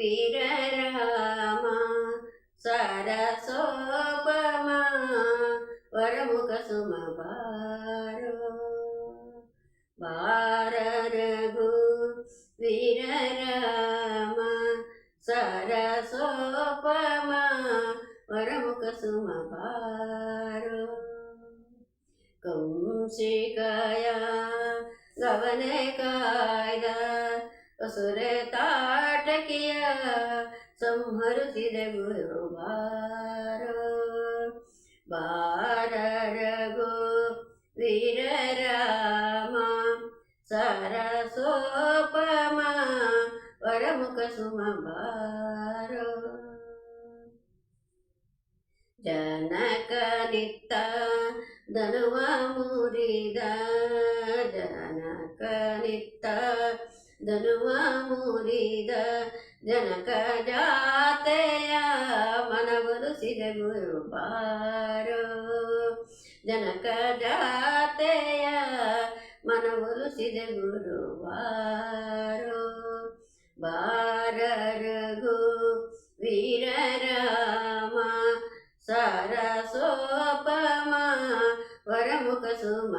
ವೀರರಾಮ ಸರಸೋಪಮ ವರಮುಖ ಸುಮ ಬಾರೋ ಬಾರರಘು ವೀರರಾಮ ಸರಸೋಪಮ ವರಮುಖ ಸುಮ ಬಾರೋ ಕೌಶಿಕಯ ಗವನೆ ಕಾಯ್ದ ಅಸುರೆ ತಾಟಕಿಯ ಸಂಹರಿಸಿದ ಗುರು ಬಾರೋ ವೀರರಾಮ ಸರಸೋಪಮ ವರಮುಖ ಸುಮ ಬಾರೋ ಜನಕ ನಿತ್ತ ಧನುವ ಮುರಿದ ಜನಕ ನಿತ್ತ ಧನುವ ಮುರಿದ ಜನಕ ಜಾತೆಯ ಗುರು ಗುರುಪಾರು ಜನಕ ಜಾತೆಯ ಮನಗೊಲಿಸಿದ ಗುರುವಾರು ಬಾರರಗು ವೀರರಾಮ ಸರಸೋಪಮ ವರಮುಖ ಸುಮ